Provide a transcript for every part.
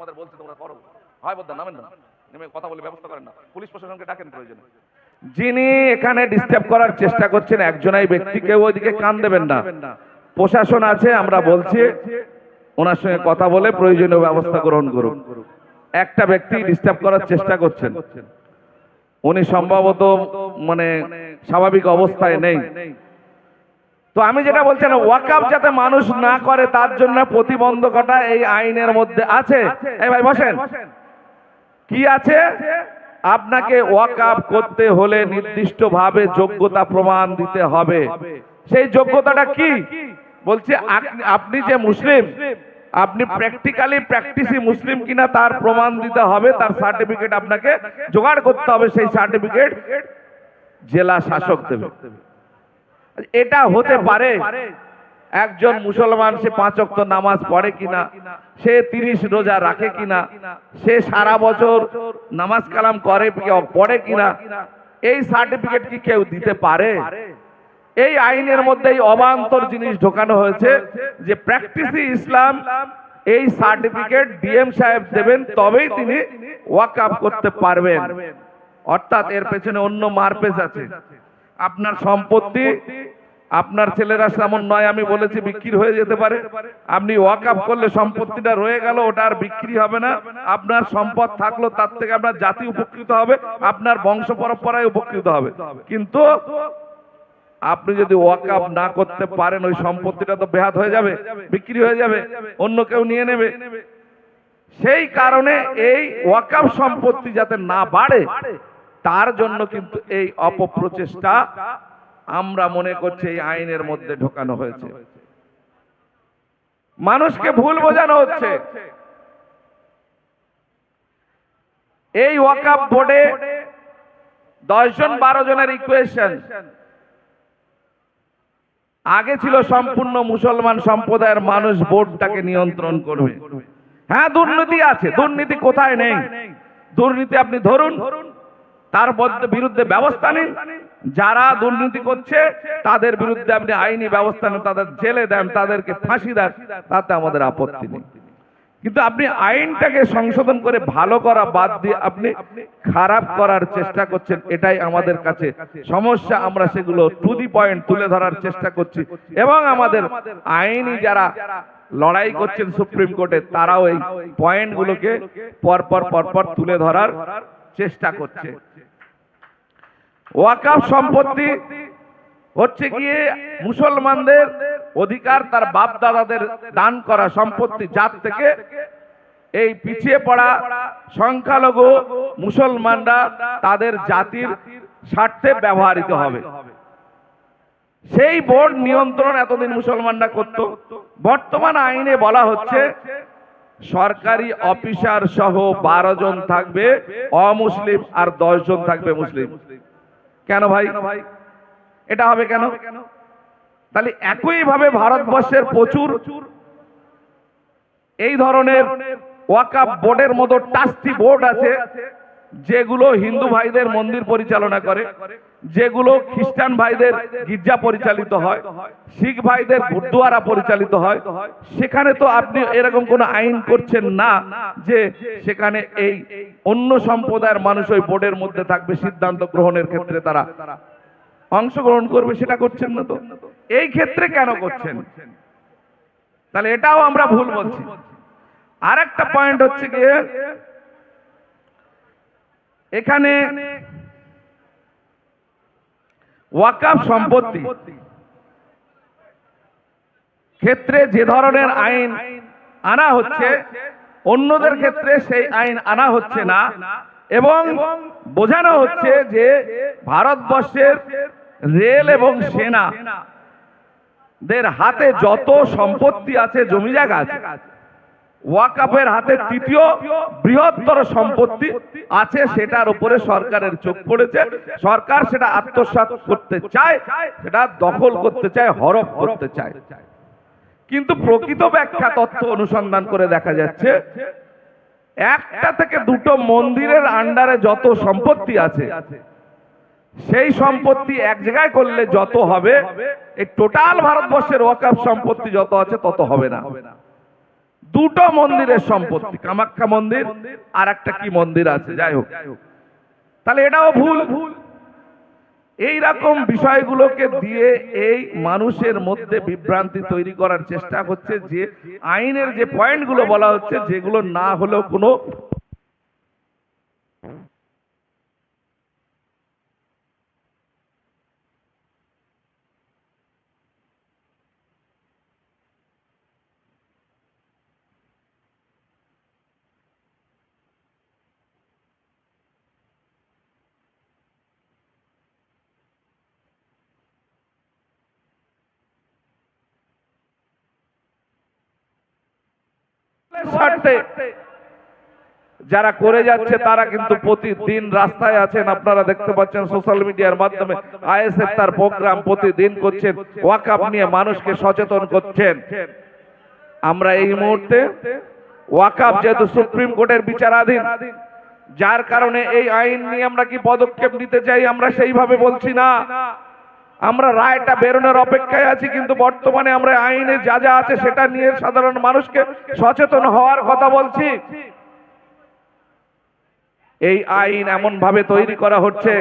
তোমাদের বলছি, তোমরা করো। হয় বলতেন নামেন না। নেমে কথা বলে ব্যবস্থা করেন না। পুলিশ প্রশাসনকে ডাকেন প্রয়োজনে। যিনি এখানে ডিস্টার্ব করার চেষ্টা করছেন, একজনাই ব্যক্তি, কেউ ওইদিকে কান দেবেন না। প্রশাসন আছে, আমরা বলছি, ওনার সঙ্গে কথা বলে প্রয়োজনীয় ব্যবস্থা গ্রহণ করুন একটা ব্যক্তি ডিস্টার্ব করার চেষ্টা করছেন। উনি সম্ভবত মানে স্বাভাবিক অবস্থায় নেই। তো আমি যেটা বলছেন ওয়াকাপ যাতে মানুষ না করে, তার জন্য প্রতিবন্ধকতা এই আইনের মধ্যে আছে। এই ভাই, বসেন। কি আছে? আপনাকে ওয়াকাপ করতে হলে নির্দিষ্টভাবে যোগ্যতা প্রমাণ দিতে হবে। সেই যোগ্যতাটা কি? বলছে আপনি যে মুসলিম, আপনি প্র্যাকটিক্যালি প্র্যাকটিসি মুসলিম কিনা তার প্রমাণ দিতে হবে, তার সার্টিফিকেট আপনাকে জোগাড় করতে হবে, সেই সার্টিফিকেট জেলা শাসক দেবে। এটা হতে পারে একজন মুসলমান সে পাঁচ অক্ত নামাজ পড়ে কিনা সে তিরিশ রোজা রাখে কিনা সে সারা বছর নামাজ কালাম করে পড়ে কিনা এই সার্টিফিকেট কি কেউ দিতে পারে? এই আইনের মধ্যে এই অবান্তর জিনিস ঢোকানো হয়েছে যে প্র্যাকটিসি ইসলাম এই সার্টিফিকেট ডিএম সাহেব দেবেন তবেই তিনি ওয়াকআপ করতে পারবেন। অর্থাৎ এর পেছনে অন্য মারপেজ আছে। আপনার সম্পত্তি আপনার ছেলেরা তেমন নয়, আমি বলেছি বিক্রি হয়ে যেতে পারে। আপনি ওয়াকআপ করলে সম্পত্তিটা রয়ে গেল, ওটা আর বিক্রি হবে না। আপনার সম্পদ থাকল, তার থেকে আপনার জাতি উপকৃত হবে, আপনার বংশ পরম্পরায় উপকৃত হবে। কিন্তু আপনি যদি ওয়াকআপ না করতে পারেন, ওই সম্পত্তিটা তো বেহাত হয়ে যাবে, বিক্রি হয়ে যাবে, অন্য কেউ নিয়ে নেবে। সেই কারণে এই ওয়াকআপ সম্পত্তি যাতে না বাড়ে, তার জন্য কিন্তু এই অপপ্রচেষ্টা আমরা মনে করছি এই আইনের মধ্যে ঢোকানো হয়েছে। মানুষকে ভুল বোঝানো হচ্ছে। এই ওয়াকআপ বোর্ডে দশজন বারো জনের ইকুয়েশন আগে ছিল সম্পূর্ণ মুসলমান সম্প্রদায়ের মানুষ বোর্ডটাকে নিয়ন্ত্রণ করবে। হ্যাঁ দুর্নীতি আছে। দুর্নীতি কোথায় নেই? দুর্নীতি আপনি ধরুন, তার বিরুদ্ধে ব্যবস্থা নিন। যারা দুর্নীতি করছে, তাদের বিরুদ্ধে আপনি আইনি ব্যবস্থা নেন, তাদের জেলে দেন, তাদেরকে ফাঁসি দেন, তাতে আমাদের আপত্তি নেই। কিন্তু আপনি আইনটাকে সংশোধন করে ভালো করা বাদ দিয়ে আপনি খারাপ করার চেষ্টা করছেন, এটাই আমাদের কাছে সমস্যা। আমরা সেগুলো টু দি পয়েন্ট তুলে ধরার চেষ্টা করছি। এবং আমাদের আইনি যারা লড়াই করছেন সুপ্রিম কোর্টে, তারাও এই পয়েন্টগুলোকে পরপর পরপর তুলে ধরার চেষ্টা করছে। ওয়াকাফ সম্পত্তি হচ্ছে গিয়ে মুসলমানদের অধিকার তার বাপ দাদাদের দান করা সম্পত্তি, যার থেকে এই পিছিয়ে পড়া সংখ্যালঘু মুসলমানরা তাদের জাতির স্বার্থে ব্যবহৃত হবে। সেই বোর্ড নিয়ন্ত্রণ এতদিন মুসলমানরা করত। বর্তমান আইনে বলা হচ্ছে, সরকারি অফিসার সহ বারো জন থাকবে, অমুসলিম আর দশ জন থাকবে মুসলিম। কেন ভাই? এটা হবে কেন? তাহলে একইভাবে ভারতবর্ষের প্রচুর এই ধরনের ওয়াকাপ বোর্ডের মতো টাস্টি বোর্ড আছে। যেগুলো হিন্দু ভাইদের মন্দির পরিচালনা করে, যেগুলো খ্রিস্টান ভাইদের গির্জা পরিচালিত হয়, শিখ ভাইদের গুরুদুয়ারা পরিচালিত হয়, সেখানে তো আপনি এরকম কোনো আইন করছেন না যে সেখানে এই অন্য সম্প্রদায়ের মানুষ ওই বোর্ডের মধ্যে থাকবে সিদ্ধান্ত গ্রহণের ক্ষেত্রে তারা অংশগ্রহণ করবে, সেটা করছেন না তো। এই ক্ষেত্রে কেন করছেন? তাহলে এটাও আমরা ভুল বলছি। আর একটা পয়েন্ট হচ্ছে গিয়ে এখানে ওয়াকাফ সম্পত্তি। ক্ষেত্রে যে ধরনের আইন আনা হচ্ছে, অন্যদের ক্ষেত্রে সেই আইন আনা হচ্ছে না। এবং বোঝানো হচ্ছে যে ভারতবর্ষের রেল এবং সেনা দের হাতে যত সম্পত্তি আছে, জমি জায়গা আছে ওয়াকাফের হাতে তৃতীয় বৃহত্তর সম্পত্তি আছে, সেটার উপরে সরকারের চোখ পড়েছে। সরকার সেটা আত্মসাৎ করতে চায়, সেটা দখল করতে চায়, হরপ করতে চায়। কিন্তু প্রকৃত ব্যাখ্যা তথ্য অনুসন্ধান করে দেখা যাচ্ছে, একটা থেকে দুটো মন্দিরের আন্ডারে যত সম্পত্তি আছে, সেই সম্পত্তি এক জায়গায় করলে যত হবে, এই টোটাল ভারতবর্ষের ওয়াকাফ সম্পত্তি যত আছে, তত হবে না। দুটো মন্দিরের সম্পত্তি, কামাখ্যা মন্দির আর একটা কি মন্দির আছে, যাই হোক। তাহলে এটাও ভুল। এই রকম বিষয়গুলোকে দিয়ে এই মানুষের মধ্যে বিভ্রান্তি তৈরি করার চেষ্টা হচ্ছে যে, আইনের যে পয়েন্টগুলো বলা হচ্ছে, যেগুলো না হলেও কোনো যারা করে যাচ্ছে, তারা কিন্তু প্রতিদিন রাস্তায় আছেন। আপনারা দেখতে পাচ্ছেন সোশ্যাল মিডিয়ার মাধ্যমে আইএসএফ তার প্রোগ্রাম প্রতিদিন করছেন ওয়াকাপ নিয়ে মানুষকে সচেতন করছেন। আমরা এই মুহূর্তে ওয়াকাপ যেহেতু সুপ্রিম কোর্টের বিচারাধীন, যার কারণে এই আইন নিয়ে আমরা কি পদক্ষেপ নিতে চাই, আমরা সেইভাবে বলছি না। আমরা রায়টা বেরোনোর অপেক্ষায় আছি, কিন্তু বর্তমানে আমরা আইনে যা যা আছে সেটা নিয়ে সাধারণ মানুষকে সচেতন হওয়ার কথা বলছি। এই আইন এমন ভাবে তৈরি করা হচ্ছে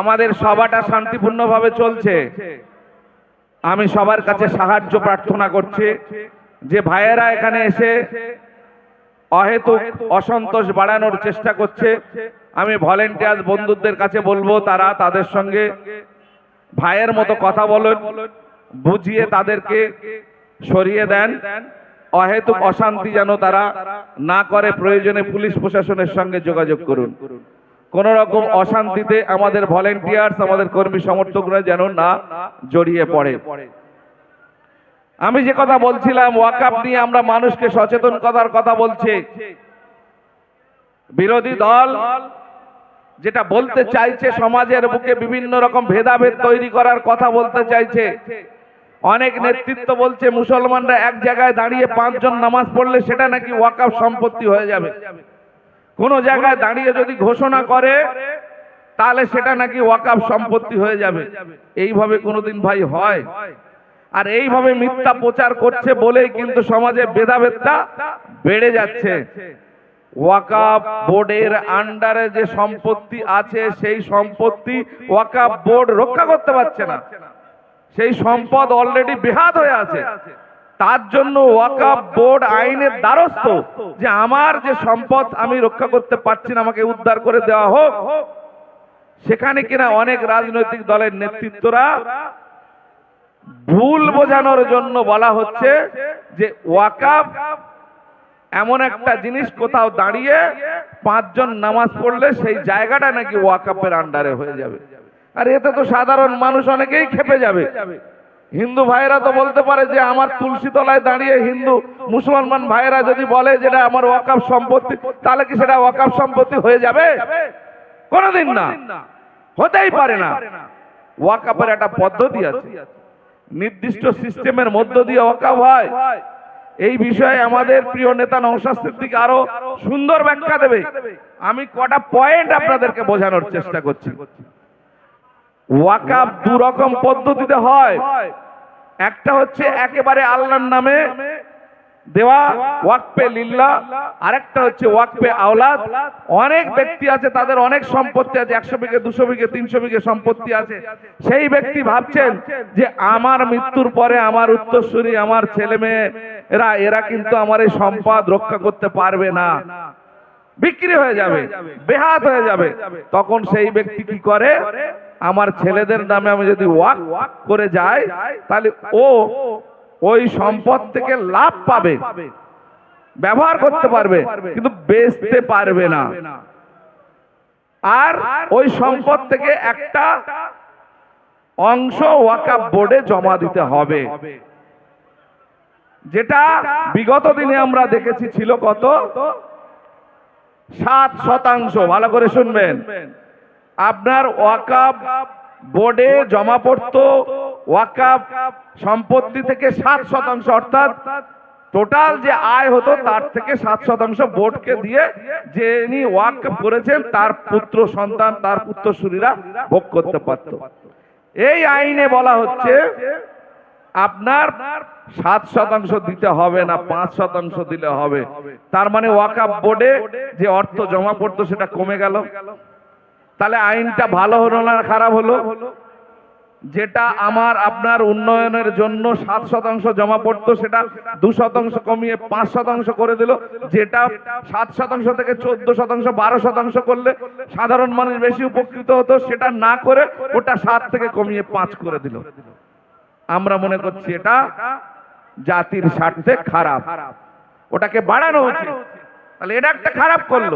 আমাদের সভাটা শান্তিপূর্ণভাবে চলছে। আমি সবার কাছে সাহায্য প্রার্থনা করছি। যে ভাইয়েরা এখানে এসে অহেতুক অসন্তোষ বাড়ানোর চেষ্টা করছে, আমি ভলেন্টিয়ার বন্ধুদের কাছে বলব, তারা তাদের সঙ্গে ভাইয়ের মতো কথা বলেন, বুঝিয়ে তাদেরকে সরিয়ে দেন। অহেতুক অশান্তি যেন তারা না করে, প্রয়োজনে পুলিশ প্রশাসনের সঙ্গে যোগাযোগ করুন। কোন রকম অশান্তিতে আমাদের ভলেন্টিয়ার্স আমাদের কর্মী সমর্থকরা যেন না জড়িয়ে পড়ে। আমি যে কথা বলছিলাম ওয়াকাপ নিয়ে আমরা মানুষকে সচেতন করার কথা বলছি। বিরোধী দল যেটা বলতে চাইছে, সমাজের বুকে বিভিন্ন রকম ভেদাভেদ তৈরি করার কথা বলতে চাইছে। অনেক নেতৃত্ব বলছে, মুসলমানরা এক জায়গায় দাঁড়িয়ে পাঁচজন নামাজ পড়লে সেটা নাকি ওয়াকাপ সম্পত্তি হয়ে যাবে। কোন জায়গায় দাঁড়িয়ে যদি ঘোষণা করে, তাহলে সেটা নাকি ওয়াকাফ সম্পত্তি হয়ে যাবে। এইভাবে কোনোদিন ভাই হয়। আর এইভাবে মিথ্যা প্রচার করছে বলেই কিন্তু সমাজে ভেদাভেদটা বেড়ে যাচ্ছে। ওয়াকাফ বোর্ডের আন্ডারে যে সম্পত্তি আছে, সেই সম্পত্তি ওয়াকাফ বোর্ড রক্ষা করতে পারছে না। সেই সম্পদ অলরেডি বেহাত হয়ে আছে। তার জন্য ওয়াকাফ বোর্ড আইনের দ্বারস্থ যে আমার যে সম্পদ আমি রক্ষা করতে পারছি না, আমাকে উদ্ধার করে দেওয়া হোক। সেখানে কিনা অনেক রাজনৈতিক দলের নেতৃত্বরা ভুল বোঝানোর জন্য বলা হচ্ছে যে ওয়াকাফ এমন একটা জিনিস কোথাও দাঁড়িয়ে পাঁচজন নামাজ পড়লে সেই জায়গাটা নাকি ওয়াকাপের আন্ডারে হয়ে যাবে। আর এতে তো সাধারণ মানুষ অনেকেই খেপে যাবে। হিন্দু ভাইয়েরা তো বলতে পারে যে আমার তুলসী তলায় দাঁড়িয়ে হিন্দু মুসলমান ভাইয়েরা যদি বলে যেটা আমার ওয়াকাফ সম্পত্তি, তাহলে কি সেটা ওয়াকাফ সম্পত্তি হয়ে যাবে? কোনোদিন না। হতেই পারে না। ওয়াকাফের একটা পদ্ধতি আছে। নির্দিষ্ট সিস্টেমের মধ্য দিয়ে ওয়াকাফ হয়। এই বিষয়ে আমাদের প্রিয় নেতা নৌশাদ সিদ্দিক আরও সুন্দর ব্যাখ্যা দেবে। আমি কটা পয়েন্ট আপনাদেরকে বোঝানোর চেষ্টা করছি। ওয়াকাফ দু রকম পদ্ধতিতে হয়। একটা হচ্ছে একেবারে আল্লাহর নামে দেওয়া ওয়াকপে লিল্লা, আরেকটা হচ্ছে ওয়াকপে আওলাদ। অনেক ব্যক্তি আছে, তাদের অনেক সম্পত্তি আছে, একশো বিঘে, দুশো বিঘে, তিনশো বিঘে সম্পত্তি আছে। সেই ব্যক্তি ভাবছেন যে আমার মৃত্যুর পরে আমার উত্তরসূরি, আমার ছেলে মেয়ে এরা এরা কিন্তু আমার এই সম্পদ রক্ষা করতে পারবে না। বিক্রি হয়ে যাবে বেহাত হয়ে যাবে। তখন সেই ব্যক্তি কি করে? আমার ছেলেদের নামে আমি যদি ওয়াক করে যাই তাহলে ও ওই সম্পদ থেকে লাভ পাবে। ব্যবহার করতে পারবে কিন্তু বেচতে পারবে না। আর ওই সম্পদ থেকে একটা অংশ ওয়াকাপ বোর্ডে জমা দিতে হবে। যেটা বিগত দিনে আমরা দেখেছি ছিল কত? সাত শতাংশ, ভালো করে শুনবেন। আপনার ওয়াকাব বোর্ডে জমা পড়তো, ওয়াকাব সম্পত্তি থেকে সাত শতাংশ, অর্থাৎ টোটাল যে আয় হতো তার থেকে সাত শতাংশ বোর্ডকে দিয়ে যে ইনি ওয়াক করেছেন, তার পুত্র, সন্তান, তার পুত্রসূরীরা ভোগ করতে পারত। এই আইনে বলা হচ্ছে আপনার সাত শতাংশ দিতে হবে না, পাঁচ শতাংশ দিলে হবে। তার মানে ওয়াকাপ বোর্ডে যে অর্থ জমা পড়তো সেটা কমে গেল। তাহলে আইনটা ভালো হলো না খারাপ হলো? যেটা আমার, আপনার উন্নয়নের জন্য সাত শতাংশ জমা পড়তো, সেটা দু শতাংশ কমিয়ে পাঁচ শতাংশ করে দিল। যেটা সাত শতাংশ থেকে চোদ্দ শতাংশ, বারো শতাংশ করলে সাধারণ মানুষ বেশি উপকৃত হতো, সেটা না করে ওটা সাত থেকে কমিয়ে পাঁচ করে দিল। আমরা মনে করছি এটা জাতির স্বার্থে খারাপ। ওটাকে বাড়ানো উচিত। তাহলে এটা একটা খারাপ করল।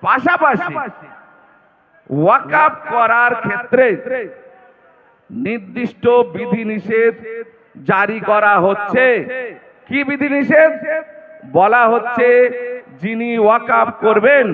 পাশাপাশি ওয়াকাপ করার ক্ষেত্রে নির্দিষ্ট বিধিনিষেধ জারি করা হচ্ছে। কি বিধিনিষেধ? বলা হচ্ছে যিনি ওয়াকাপ করবেন